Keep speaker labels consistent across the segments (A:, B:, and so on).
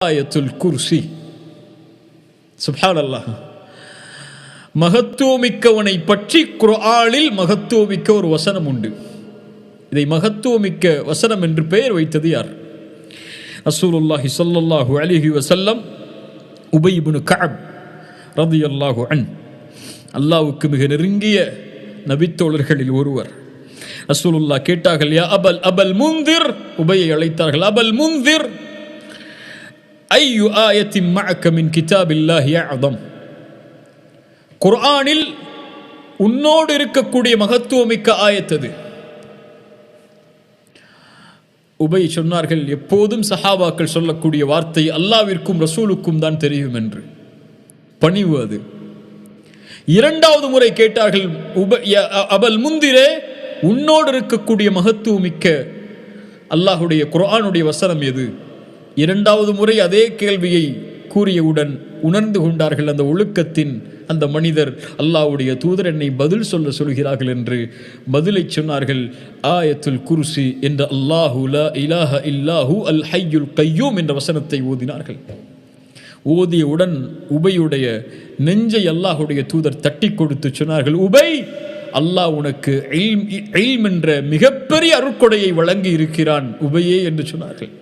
A: ஆயத்துல் குர்சி. சுப்ஹானல்லாஹ். மகத்துவமிக்கவனை பற்றி குர்ஆனில் மகத்துவமிக்க ஒரு வசனம் உண்டு. இதை மகத்துவமிக்க வசனம் என்று பெயர் வைத்தது யார்? ரசூலுல்லாஹி ஸல்லல்லாஹு அலைஹி வஸல்லம் உபை இப்னு கஅப் ரலியல்லாஹு அன். அல்லாஹ்வுக்கு மிக நெருங்கிய நபித்தோழர்களில் ஒருவர். ரசூலுல்லாஹ் கேட்டார்கள் யா அபல் அபல் முந்திர் உபையை அழைத்தார்கள் அபல் முந்திர் ஐயு ஆயத்தின் மஅக்க மின் கிதாபில்லாஹி அதம் குர்ஆனில் உன்னோடு இருக்கக்கூடிய மகத்துவமிக்க ஆயத்தது உபை சொன்னார்கள் எப்போதும் சஹாபாக்கள் சொல்லக்கூடிய வார்த்தை அல்லாவிற்கும் ரசூலுக்கும் தான் தெரியும் என்று பணிவு அது இரண்டாவது முறை கேட்டார்கள் உப ய- அபல் முந்திரே உன்னோடு இருக்கக்கூடிய மகத்துவமிக்க அல்லாஹுடைய குர்ஆனுடைய வசனம் எது இரண்டாவது முறை அதே கேள்வியை கூறியவுடன் உணர்ந்து கொண்டார்கள் அந்த ஒழுக்கத்தின் அந்த மனிதர். அல்லாவுடைய தூதர் என்னை பதில் சொல்ல சொல்கிறார்கள் என்று பதிலை சொன்னார்கள். ஆயத்துல் குருசி என்ற அல்லாஹு லா இலாஹ இல்லாஹு அல் ஹய்யுல் கையூம் என்ற வசனத்தை ஓதினார்கள். ஓதியவுடன் உபையுடைய நெஞ்சை அல்லாஹுடைய தூதர் தட்டி கொடுத்து சொன்னார்கள். உபை அல்லாஹ் உனக்கு இல்ம் என்ற மிகப்பெரிய அருட்கொடையை வழங்கி இருக்கிறான் உபையே என்று சொன்னார்கள்.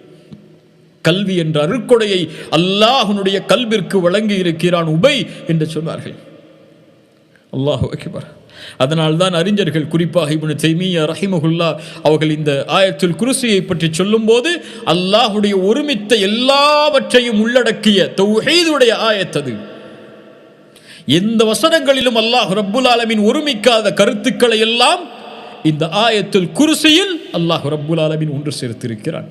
A: கல்வி என்ற அருட்கொடையை அல்லாஹனுடைய கல்விற்கு வழங்கி இருக்கிறான் உபை என்று சொன்னார்கள். அல்லாஹு அக்பர். அதனால்தான் அறிஞர்கள் குறிப்பாக இப்னு தைமியா ரஹிமகுல்லா அவர்கள் இந்த ஆயத்துல் குருசியை பற்றி சொல்லும்போது அல்லாஹுடைய ஒருமித்த எல்லாவற்றையும் உள்ளடக்கிய தௌஹீதுடைய ஆயத்தது எந்த வசனங்களிலும் அல்லாஹ் ரப்புல் ஆலமின் ஒருமிக்காத கருத்துக்களை எல்லாம் இந்த ஆயத்துல் குருசியில் அல்லாஹ் ரப்புல் ஆலமின் ஒன்று சேர்த்திருக்கிறான்.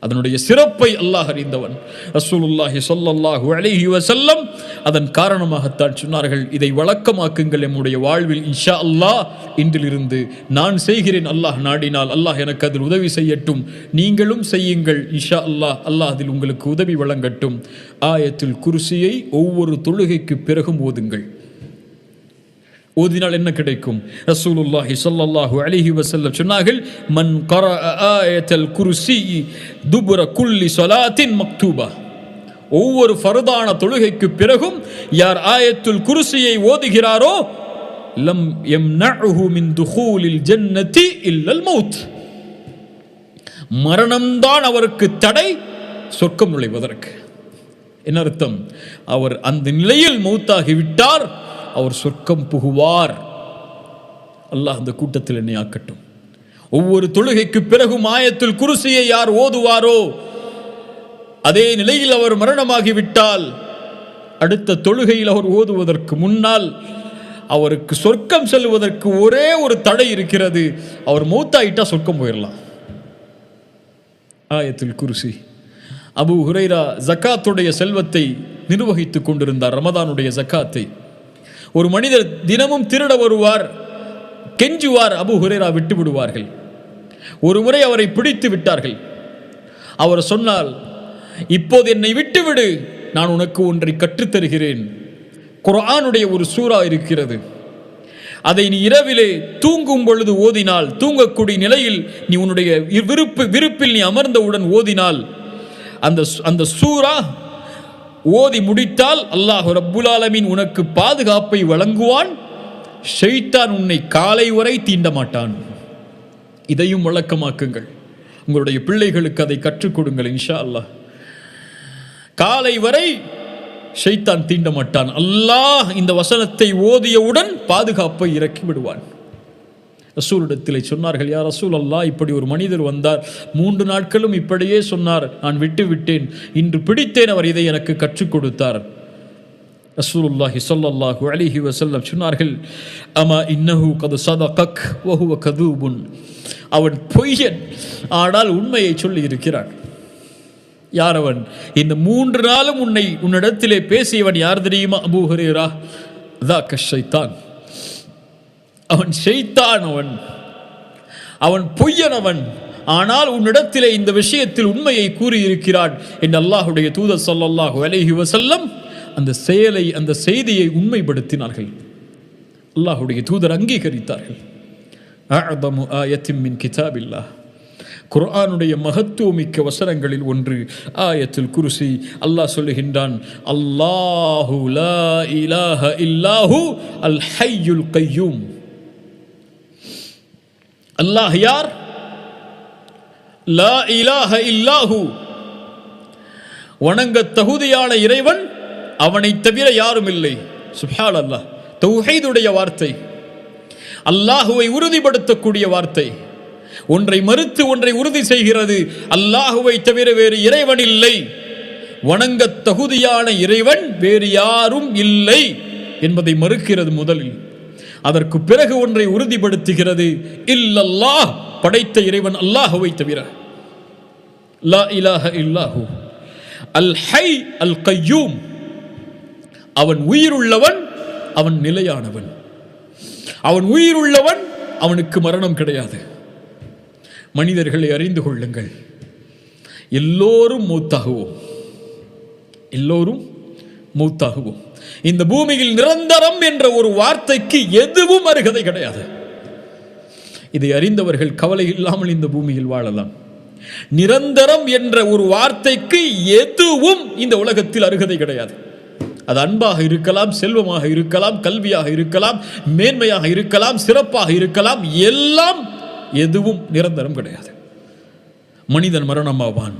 A: அதனுடைய சிறப்பை அல்லாஹ் அறிந்தவன். ரசூலுல்லாஹி சொல்லல்லாஹு அலிஹி வசல்லம் அதன் காரணமாகத்தான் சொன்னார்கள் இதை வழக்கமாக்குங்கள் என்னுடைய வாழ்வில் இன்ஷா அல்லாஹ். இன்றிலிருந்து நான் செய்கிறேன் அல்லாஹ் நாடினால் அல்லாஹ் எனக்கு அதில் உதவி செய்யட்டும். நீங்களும் செய்யுங்கள் இன்ஷா அல்லாஹ். அல்லாஹ் அதில் உங்களுக்கு உதவி வழங்கட்டும். ஆயத்தில் குருசியை ஒவ்வொரு தொழுகைக்கு பிறகும் ஓதுங்கள். ஓதினால் என்ன கிடைக்கும்? ரசூலுல்லாஹி சல்லல்லாஹு அலிஹி வஸல்லம் சொன்னார்கள் மன் கர ஆயத்தல் குருசி துபுர குல்லி சொலாத்தின் மக்தூபா. ஒவ்வொரு ஃபர்தான தொழுகைக்கு பிறகும் யார் ஆயத்துல் குருசியை ஓதுகிறாரோ லம் யம்னஉஹு மின் துஹூலில் ஜன்னதி இல்லல் மௌத். மரணம்தான் அவருக்கு தடை சொர்க்கம் நுழைவதற்கு. என்ன அர்த்தம்? அவர் அந்த நிலையில் மௌத்தாகிவிட்டார் விட்டார் அவர் சொர்க்கம் புகுவார். அல்லாஹ் அந்த கூட்டத்தில் என்னை ஆக்கட்டும். ஒவ்வொரு தொழுகைக்கு பிறகும் ஆயத்தில் குருசியை யார் ஓதுவாரோ அதே நிலையில் அவர் மரணமாகிவிட்டால் அடுத்த தொழுகையில் அவர் ஓதுவதற்கு முன்னால் அவருக்கு சொர்க்கம் செல்வதற்கு ஒரே ஒரு தடை இருக்கிறது. அவர் மூத்தாயிட்டா சொர்க்கம் போயிடலாம் ஆயத்தில் குருசி. அபு ஹுரைரா ஜக்காத்துடைய செல்வத்தை நிர்வகித்துக் கொண்டிருந்தார் ரமதானுடைய ஜக்காத்தை. ஒரு மனிதர் தினமும் திருட வருவார் கெஞ்சுவார் அபு ஹுரேரா விட்டு விடுவார்கள். ஒரு முறை அவரை பிடித்து விட்டார்கள். அவர் சொன்னால் இப்போது என்னை விட்டுவிடு நான் உனக்கு ஒன்றை கற்றுத்தருகிறேன். குரானுடைய ஒரு சூறா இருக்கிறது. அதை நீ இரவிலே தூங்கும் பொழுது ஓதினால் தூங்கக்கூடிய நிலையில் நீ உன்னுடைய விருப்பு விருப்பில் நீ அமர்ந்தவுடன் ஓதினால் அந்த அந்த சூறா ஓதி முடித்தால் அல்லாஹ் ரப்புலாலமின் உனக்கு பாதுகாப்பை வழங்குவான். ஷெய்தான் உன்னை காலை வரை தீண்ட மாட்டான். இதையும் வழக்கமாக்குங்கள். உங்களுடைய பிள்ளைகளுக்கு அதை கற்றுக் கொடுங்கள் இன்ஷா அல்லாஹ் காலை வரை ஷெய்தான் தீண்ட மாட்டான். அல்லாஹ் இந்த வசனத்தை ஓதியவுடன் பாதுகாப்பை இறக்கி விடுவான். ரசூலிடத்தில் சொன்னார்கள் யார் ரசூல் அல்லாஹ் இப்படி ஒரு மனிதர் வந்தார். மூன்று நாட்களும் இப்படியே சொன்னார். நான் விட்டு விட்டேன். இன்று பிடித்தேன் அவர் இதை எனக்கு கற்றுக் கொடுத்தார். ரசூலுல்லாஹி சொல்லல்லாஹு அலிஹி வசல்லம் சொன்னார்கள் அமா இன்னஹு கது சதகக் வஹுவ கதூபுன். அவன் பொய்யன். ஆனால் உண்மையை சொல்லி இருக்கிறான். யார் அவன் இந்த மூன்று நாளும் உன்னை உன்னிடத்திலே பேசியவன் யார் தெரியுமா? அபூஹரேரா தா கஷைத்தான் அவன் செய்தானவன் அவன் அவன் ஆனால் உன்னிடத்திலே இந்த விஷயத்தில் உண்மையை கூறியிருக்கிறான். என்று அல்லாஹுடைய தூதர் சொல்லல்லாஹு அலஹி வசல்லம் அந்த செயலை அந்த செய்தியை உண்மைப்படுத்தினார்கள். அல்லாஹுடைய தூதர் அங்கீகரித்தார்கள். அஅதமு ஆயத்தின் மின் கிதாபில்லாஹ். குர்ஆனுடைய மகத்துவமிக்க வசனங்களில் ஒன்று ஆயத்துல் குருசி. அல்லாஹ் சொல்லுகின்றான் அல்லாஹு லா இலாஹ இல்லாஹு அல் ஹையுல் கையூம். அல்லாஹ் யார்? லா இலாஹ இல்லாஹு. வணங்க தகுதியான இறைவன் அவனை தவிர யாரும் இல்லை. சுஹால் அல்லாஹ் தௌஹீதுடைய வார்த்தை. அல்லாஹுவை உறுதிப்படுத்தக்கூடிய வார்த்தை. ஒன்றை மறுத்து ஒன்றை உறுதி செய்கிறது அல்லாஹுவை தவிர வேறு இறைவன் இல்லை. வணங்க தகுதியான இறைவன் வேறு யாரும் இல்லை என்பதை மறுக்கிறது முதலில். அதற்கு பிறகு ஒன்றை உறுதிப்படுத்துகிறது. இல்லல்லாஹ் படைத்த இறைவன் அல்லாஹுவை தவிர. லா இலாஹ இல்லாஹு. அல் ஹை அல் கையூம். அவன் உயிருள்ளவன் அவன் நிலையானவன். அவன் உயிருள்ளவன் அவனுக்கு மரணம் கிடையாது. மனிதர்களை அறிந்து கொள்ளுங்கள். எல்லோரும் மூத்தாகுவோம். எல்லோரும் மூத்தாகுவோம். இந்த பூமியில் நிரந்தரம் என்ற ஒரு வார்த்தைக்கு எதுவும் அருகதை கிடையாது. இதை அறிந்தவர்கள் கவலை இல்லாமல் இந்த பூமியில் வாழலாம். நிரந்தரம் என்ற ஒரு வார்த்தைக்கு எதுவும் இந்த உலகத்தில் அருகதை கிடையாது. அது அன்பாக இருக்கலாம் செல்வமாக இருக்கலாம் கல்வியாக இருக்கலாம் மேன்மையாக இருக்கலாம் சிறப்பாக இருக்கலாம் எல்லாம் எதுவும் நிரந்தரம் கிடையாது. மனிதன் மரணமாவான்.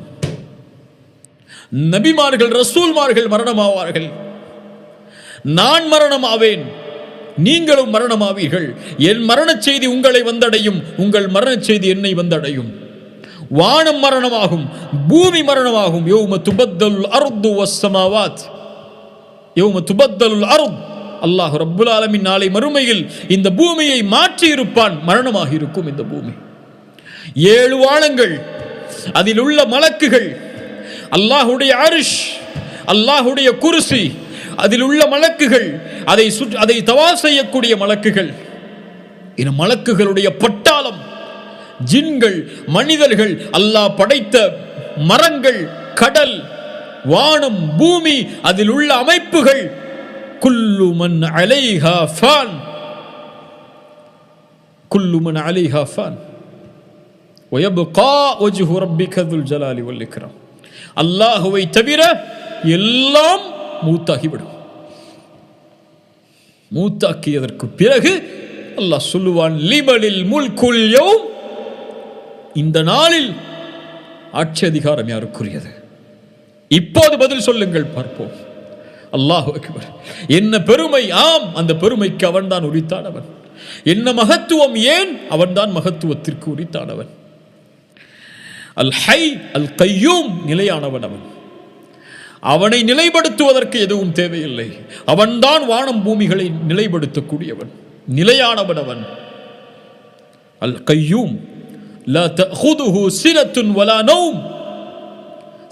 A: நபிமார்கள் ரசூல்மார்கள் மரணமாவார்கள். நான் மரணமாவேன். நீங்களும் மரணமாவீர்கள். என் மரணச் செய்தி உங்களை வந்தடையும். உங்கள் மரணச் செய்தி என்னை வந்தடையும். வானம் மரணமாகும். பூமி மரணமாகும். யோம துபத்தல் அருது வசமாவாத் யோம துபத்தல் அருத். அல்லாஹ் ரப்புல் ஆலமின் நாளை மறுமையில் இந்த பூமியை மாற்றி இருப்பான் மரணமாக இருக்கும் இந்த பூமி. ஏழு வானங்கள் அதில் உள்ள மலக்குகள் அல்லாஹுடைய அரிஷ் அல்லாஹுடைய குருசி அதில் உள்ள மலக்குகள் அதை சுற்று அதை தவா செய்யக்கூடிய மலக்குகள். இது மலக்குகளுடைய பட்டாளம் ஜின்கள் மனிதர்கள் அல்லாஹ் படைத்த மரங்கள் கடல் வானம் பூமி அதில் உள்ள அமைப்புகள் குல்லுமன் அலைஹா ஃபான். குல்லுமன் அலைஹா ஃபான். ஒயபுகா ஒஜுஹு ரப்பி கதுல் ஜலாலி வல்லிக்கிறான் அல்லாஹுவை தவிர எல்லாம் மூத்தாகிவிடும். மூத்தாக்கியதற்கு பிறகு அல்லாஹ் சொல்லுவான் லிமலில் முல்குல் இந்த நாளில் ஆட்சி அதிகாரம் யாருக்குரியது? இப்போது பதில் சொல்லுங்கள் பார்ப்போம். அல்லாஹ் அக்பர். என்ன பெருமை? ஆம் அந்த பெருமைக்கு அவன்தான் உரித்தானவன். என்ன மகத்துவம் ஏன்? அவன்தான் மகத்துவத்திற்கு உரித்தானவன். அல் ஹை அல் கையூம் நிலையானவன் அவன். அவனை நிலைப்படுத்துவதற்கு எதுவும் தேவையில்லை. அவன்தான் வானம் பூமிகளை நிலைப்படுத்தக்கூடியவன். நிலையானவன் அவன். அல் கையூம் தஹுதுஹு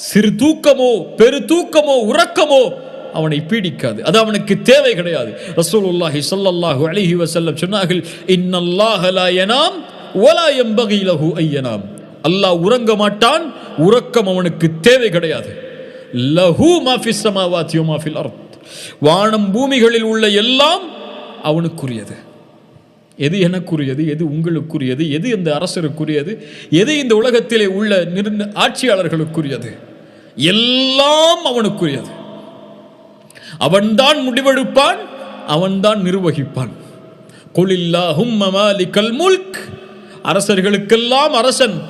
A: சிறு தூக்கமோ பெரு தூக்கமோ உறக்கமோ அவனை பீடிக்காது. அது அவனுக்கு தேவை கிடையாது. ரசூலுல்லாஹி ஸல்லல்லாஹு அலைஹி வஸல்லம் சொன்னார்கள் இன்னல்லாஹ லா யனாம் வலா யம்பகி லஹு ஐயனாம் அல்லாஹ் உறங்க மாட்டான் உறக்கம் அவனுக்கு தேவை கிடையாது. லஹூ மா ஃபிஸ் ஸமாவாத்தி அர்த். வானம் பூமிகளில் உள்ள எல்லாம் அவனுக்குரியது. எது எனக்குரியது எது உங்களுக்குரியது எது இந்த அரசருக்குரியது எது இந்த உலகத்திலே உள்ள நிர்ண ஆட்சியாளர்களுக்குரியது. எல்லாம் அவனுக்குரியது. அவன்தான் முடிவெடுப்பான் அவன்தான் நிர்வகிப்பான். கொலில்லாஹும் மாலிகல் முல்க். அரசர்களுக்கெல்லாம் அரசன்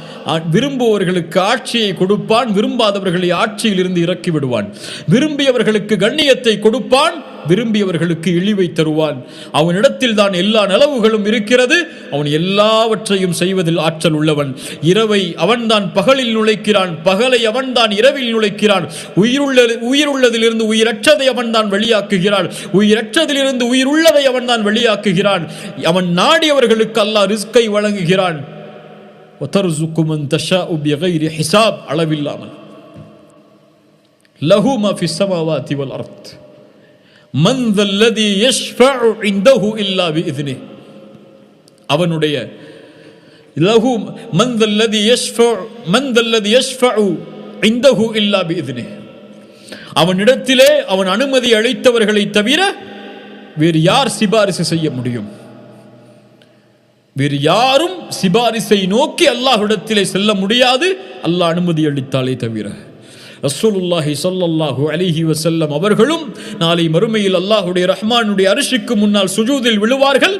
A: விரும்புவர்களுக்கு ஆட்சியை கொடுப்பான் விரும்பாதவர்களை ஆட்சியில் இருந்து இறக்கி விடுவான். விரும்பியவர்களுக்கு கண்ணியத்தை கொடுப்பான் விரும்பியவர்களுக்கு இழிவை தருவான். அவனிடத்தில் தான் எல்லா நலவுகளும் இருக்கிறது அவன் எல்லாவற்றையும் செய்வதில் ஆற்றல் உள்ளவன். இரவை அவன்தான் பகலில் நுழைக்கிறான் பகலை அவன்தான் இரவில் நுழைக்கிறான். உயிருள்ள உயிருள்ளதிலிருந்து உயிரற்றதை அவன்தான் வெளியாக்குகிறான். உயிரற்றதிலிருந்து உயிருள்ளதை அவன்தான் வெளியாக்குகிறான். அவன் நாடியவர்களுக்கு அல்லாஹ் ரிஸ்கை வழங்குகிறான். وترزق من تشاء بغير حساب அளவில்லாமல் له ما في السماوات والأرض من ذا الذي يشفع عنده إلا بإذنه அவனுடைய லஹு من ذا الذي يشفع من ذا الذي يشفع عنده إلا بإذنه அவனிடத்திலே அவன் அனுமதி அளித்தவர்களை தவிர வேறு யார் சிபாரிசு செய்ய முடியும் வேறு யாரும் சிபாரிசை நோக்கி அல்லாஹ்விடத்திலே செல்ல முடியாது. அல்லாஹ் அனுமதி அளித்தாலே தவிர. ரசூலுல்லாஹி சொல்லல்லாஹு அலிஹி வசல்லம் அவர்களும் நாளை மறுமையில் அல்லாஹுடைய ரஹ்மானுடைய அரிசிக்கு முன்னால் சுஜூதில் விழுவார்கள்.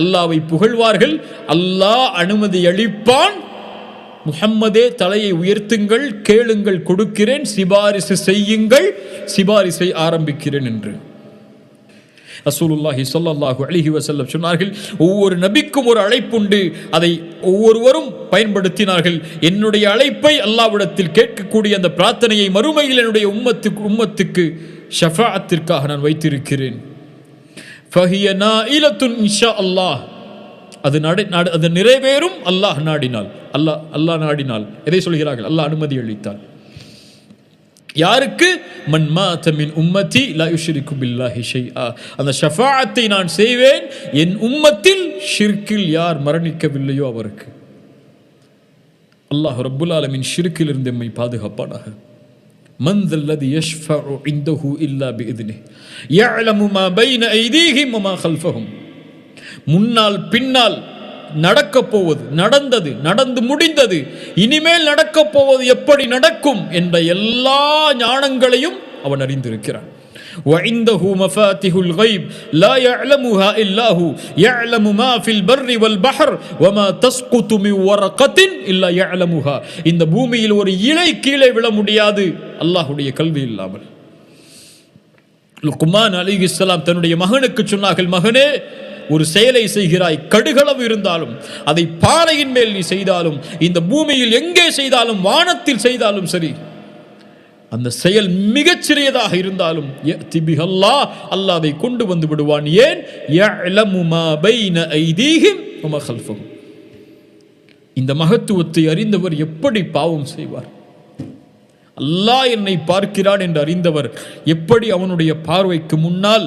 A: அல்லாவை புகழ்வார்கள். அல்லாஹ் அனுமதி அளிப்பான். முஹம்மதே தலையை உயர்த்துங்கள் கேளுங்கள் கொடுக்கிறேன் சிபாரிசு செய்யுங்கள் சிபாரிசை ஆரம்பிக்கிறேன் என்று. ரசூலுல்லாஹி சொல்லல்லாஹு அலிஹி வசல்லம் சொன்னார்கள் ஒவ்வொரு நபிக்கும் ஒரு அழைப்புண்டு. அதை ஒவ்வொருவரும் பயன்படுத்தினார்கள். என்னுடைய அழைப்பை அல்லாஹ்விடத்தில் கேட்கக்கூடிய அந்த பிரார்த்தனையை மறுமையில் என்னுடைய உம்மத்துக்கு உம்மத்துக்கு ஷஃபாத்திற்காக நான் வைத்திருக்கிறேன். இன்ஷா அல்லாஹ். அது நட நட- அது நிறைவேறும். அல்லாஹ் நாடினால். அல்லாஹ் அல்லாஹ் நாடினால். எதை சொல்கிறார்கள்? அல்லாஹ் அனுமதி அளித்தால் யாருக்கு மன் மாத மின் உம்மத்தி லா யுஷ்ரிகு பில்லாஹி ஷைஆ அந்த ஷஃபாஅத்தை நான் செய்வேன் என் உம்மத்தில் ஷிர்கில் யார் மரணிக்கவில்லையோ அவருக்கு அல்லாஹ் ரப்புல் ஆலமின் ஷிர்கில் இருந்து எம்மை பாதுகாப்பானாக من ذا الذي يشفع عنده إلا بإذنه يعلم ما بين أيديهم وما خلفهم முன்னால் பின்னால் நடக்கப் போவது நடந்தது நடந்து முடிந்தது இனிமேல் நடக்கப் போவது எப்படி நடக்கும் என்ற எல்லா ஞானங்களையும் அவன் அறிந்திருக்கிறான் وعنده مفاتح الغيب لا يعلمها إلا هو يعلم ما في البر والبحر وما تسقط من ورقة إلا يعلمها இந்த பூமியில் ஒரு இலை கீழே விழ முடியாது அல்லாஹ்வுடைய கல்வி இல்லாமல் லுக்மான் அலிஹிஸ்ஸலாம் தன்னுடைய மகனுக்கு சொன்னார்கள் மகனே ஒரு செயலை செய்கிறாய் கடுகளவு இருந்தாலும் அதை பாறையின் மேல் நீ செய்தாலும் இந்த பூமியில் எங்கே செய்தாலும் வானத்தில் செய்தாலும் சரி அந்த செயல் மிகச்சிறியதாக இருந்தாலும் யஅதி பிஹி அதை கொண்டு வந்து விடுவான். ஏன்? இந்த மகத்துவத்தை அறிந்தவர் எப்படி பாவம் செய்வார்? அல்லாஹ் என்னை பார்க்கிறான் என்று அறிந்தவர் எப்படி அவனுடைய பார்வைக்கு முன்னால்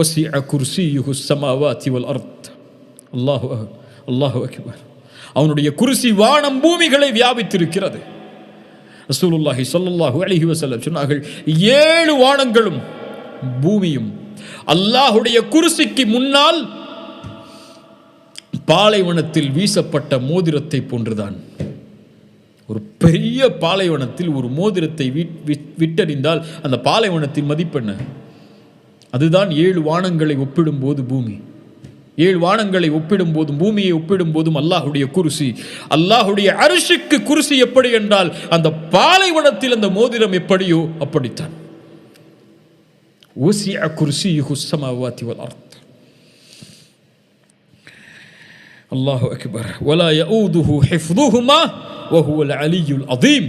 A: ஒசிய குர்சியுகு சமாவாத்தி வல் அர்த் அல்லாஹு அல்லாஹு அக்பர் அவனுடைய குருசி வானம் பூமிகளை வியாபித்திருக்கிறது. ரசூலுல்லாஹி சொல்லல்லாஹு அழகி வசல்லம் சொன்னார்கள் ஏழு வானங்களும் பூமியும் அல்லாஹுடைய குருசிக்கு முன்னால் பாலைவனத்தில் வீசப்பட்ட மோதிரத்தை போன்றுதான். ஒரு பெரிய பாலைவனத்தில் ஒரு மோதிரத்தை விட்டறிந்தால் அந்த பாலைவனத்தின் மதிப்பெண்ண அதுதான் ஏழு வானங்களை ஒப்பிடும்போது பூமி. ஏழு வானங்களை ஒப்பிடும் போதும் பூமியை ஒப்பிடும் போதும் அல்லாஹுடைய குருசி. அல்லாஹுடைய அரிசிக்கு குருசி எப்படி என்றால் அந்த பாலைவனத்தில் அந்த மோதிரம் எப்படியோ அப்படித்தான். ஓசியா குருசி ஹுசமாவாத்தி வளர்த்த அல்லாஹு அக்பர். வலா யூதுஹு ஹிஃப்துஹுமா வஹுவல் அலியுல் அதீம்